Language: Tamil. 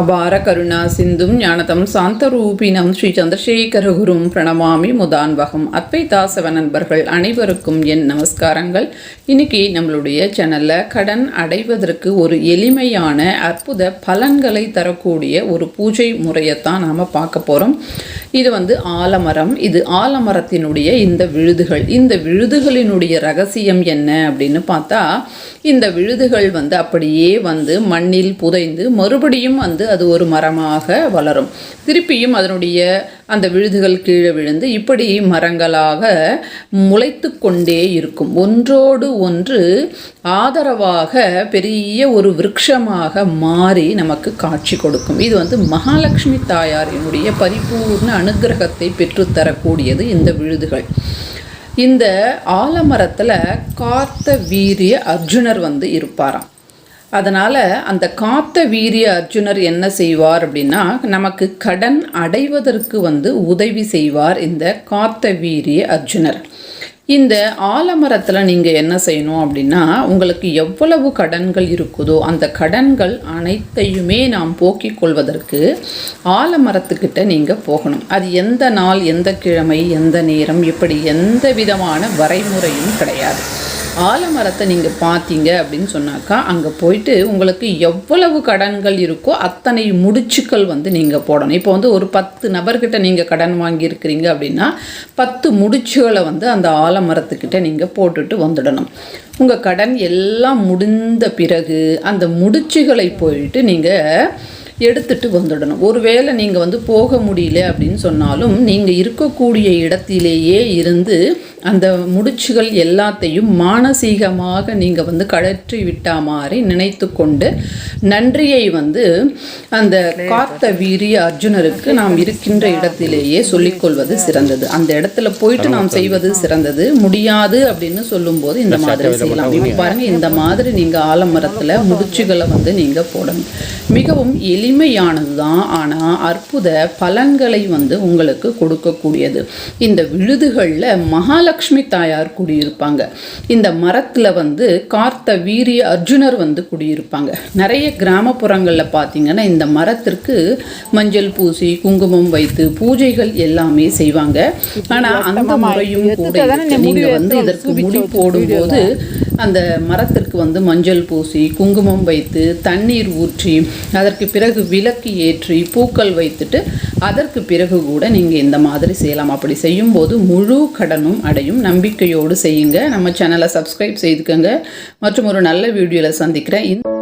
அபார கருணா சிந்தும் ஞானதம் சாந்தரூபினம் ஸ்ரீ சந்திரசேகரகுரும் பிரணமாமி முதான்வகம். அத்வைதாசவ நண்பர்கள் அனைவருக்கும் என் நமஸ்காரங்கள். இன்னைக்கு நம்மளுடைய சேனலில் கடன் அடைவதற்கு ஒரு எளிமையான அற்புத பலன்களை தரக்கூடிய ஒரு பூஜை முறையைத்தான் நாம் பார்க்க போகிறோம் இது வந்து ஆலமரம். இது ஆலமரத்தினுடைய இந்த விழுதுகள். இந்த விழுதுகளினுடைய ரகசியம் என்ன அப்படின்னு பார்த்தா இந்த விழுதுகள் வந்து அப்படியே வந்து மண்ணில் புதைந்து மறுபடியும் வந்து அது ஒரு மரமாக வளரும். திருப்பியும் அதனுடைய அந்த விழுதுகள் கீழே விழுந்து இப்படி மரங்களாக முளைத்து கொண்டே இருக்கும். ஒன்றோடு ஒன்று ஆதரவாக பெரிய ஒரு விருட்சமாக மாறி நமக்கு காட்சி கொடுக்கும். இது வந்து மகாலட்சுமி தாயாரினுடைய பரிபூர்ண அனுகிரகத்தை பெற்றுத்தரக்கூடியது இந்த விழுதுகள். இந்த ஆலமரத்தில் கார்த்த வீரிய அர்ஜுனர் வந்து இருப்பாராம். அதனால் அந்த காத்த வீரிய அர்ஜுனர் என்ன செய்வார் அப்படின்னா நமக்கு கடன் அடைவதற்கு வந்து உதவி செய்வார் இந்த காத்த வீரிய அர்ஜுனர். இந்த ஆலமரத்தில் நீங்கள் என்ன செய்யணும் அப்படின்னா உங்களுக்கு எவ்வளவு கடன்கள் இருக்குதோ அந்த கடன்கள் அனைத்தையுமே நாம் போக்கிக் கொள்வதற்கு ஆலமரத்துக்கிட்ட நீங்கள் போகணும். அது எந்த நாள் எந்த கிழமை எந்த நேரம் இப்படி எந்த விதமான வரைமுறையும் கிடையாது. ஆலமரத்தை நீங்கள் பார்த்தீங்க அப்படின்னு சொன்னாக்கா அங்கே போயிட்டு உங்களுக்கு எவ்வளவு கடன்கள் இருக்கோ அத்தனை முடிச்சுக்கள் வந்து நீங்கள் போடணும். இப்போ வந்து ஒரு பத்து நபர்கிட்ட நீங்கள் கடன் வாங்கியிருக்கிறீங்க அப்படின்னா பத்து முடிச்சுகளை வந்து அந்த ஆலமரத்துக்கிட்ட நீங்கள் போட்டுட்டு வந்துடணும். உங்கள் கடன் எல்லாம் முடிந்த பிறகு அந்த முடிச்சுகளை போயிட்டு நீங்கள் எடுத்துட்டு வந்துடணும். ஒருவேளை நீங்கள் வந்து போக முடியல அப்படின்னு சொன்னாலும் நீங்கள் இருக்கக்கூடிய இடத்திலேயே இருந்து அந்த முடிச்சுகள் எல்லாத்தையும் மானசீகமாக நீங்கள் வந்து கழற்றி விட்டா மாதிரி நினைத்து கொண்டு நன்றியை வந்து அந்த காத்த வீரிய அர்ஜுனருக்கு நாம் இருக்கின்ற இடத்திலேயே சொல்லிக்கொள்வது சிறந்தது. அந்த இடத்துல போயிட்டு நாம் செய்வது சிறந்தது. முடியாது அப்படின்னு சொல்லும்போது இந்த மாதிரி செய்யலாம். இப்போ பாருங்க இந்த மாதிரி நீங்கள் ஆலமரத்தில் முடிச்சுகளை வந்து நீங்கள் போடணும். மிகவும் எளிமையானது தான் ஆனால் அற்புத பலன்களை வந்து உங்களுக்கு கொடுக்கக்கூடியது. இந்த விழுதுகளில் மகாலட்சுமி தாயார் குடியிருப்பாங்க. இந்த மரத்தில் வந்து கார்த்த வீரிய அர்ஜுனர் வந்து குடியிருப்பாங்க. நிறைய கிராமப்புறங்களில் பார்த்தீங்கன்னா இந்த மரத்திற்கு மஞ்சள் பூசி குங்குமம் வைத்து பூஜைகள் எல்லாமே செய்வாங்க. ஆனால் அந்த முறையும் கூட இருக்கு. நீங்க வந்து இதற்கு முடி போடும்போது அந்த மரத்திற்கு வந்து மஞ்சள் பூசி குங்குமம் வைத்து தண்ணீர் ஊற்றி அதற்கு பிறகு விளக்கு ஏற்றி பூக்கள் வைத்துட்டு அதற்கு பிறகு கூட நீங்கள் இந்த மாதிரி செய்யலாம். அப்படி செய்யும்போது முழு கடனும் அடையும். நம்பிக்கையோடு செய்யுங்க. நம்ம சேனலை சப்ஸ்கிரைப் செய்துக்கோங்க. மற்றும் ஒரு நல்ல வீடியோவில் சந்திக்கிறேன். இந்த